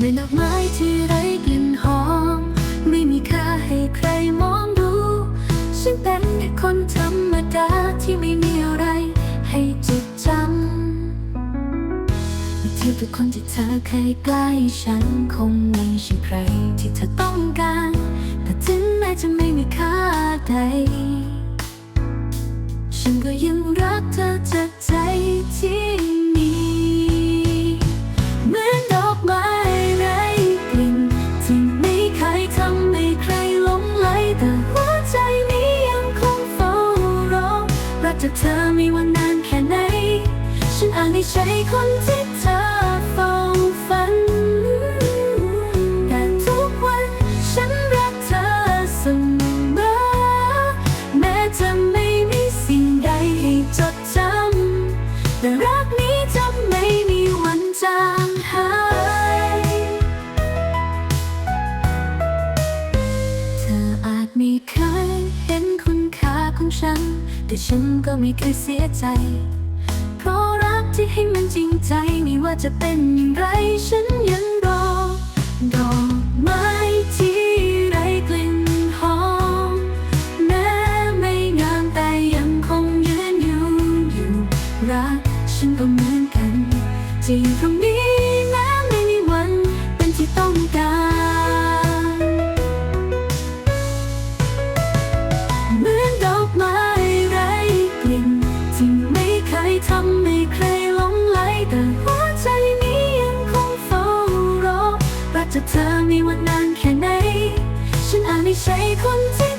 เป็นดอกไม้ที่ไร้กลิ่นหอม ไม่มีค่าให้ใครมองดูฉันเป็นแค่คนธรรมดาที่ไม่มีอะไรให้จดจำเที่ทุกคนที่เธอเคยใกล้ฉันคงไม่ใช่ใครที่เธอต้องการ แต่ถึงแม้จะไม่มีค่าใด ฉันก็ยังรักเธอจากใจที่ ไม่ว่านานแค่ไหน ฉันอาจไม่ใช่คนที่เธอเฝ้าฝัน แต่ทุกวันฉันรักเธอเสมอ แม้จะไม่มีสิ่งใดให้จดจำ แต่รักนี้จะไม่มีวันจางหาย เธออาจไม่เคยเห็นคุณค่าของฉัน แต่ฉันก็ไม่เคยเสียใจ เพราะรักที่ให้มันจริงใจไม่ว่าจะเป็นอย่างไรฉันยังรอดอกไม้ที่ไร้กลิ่นหอมแม้ไม่งามแต่ยังคงยืนอยู่อยู่รักฉันก็เหมือนกันจะอยู่ตรงนี้ เธอมีวันนานแค่ไหน ฉันอาจไม่ใช่คนที่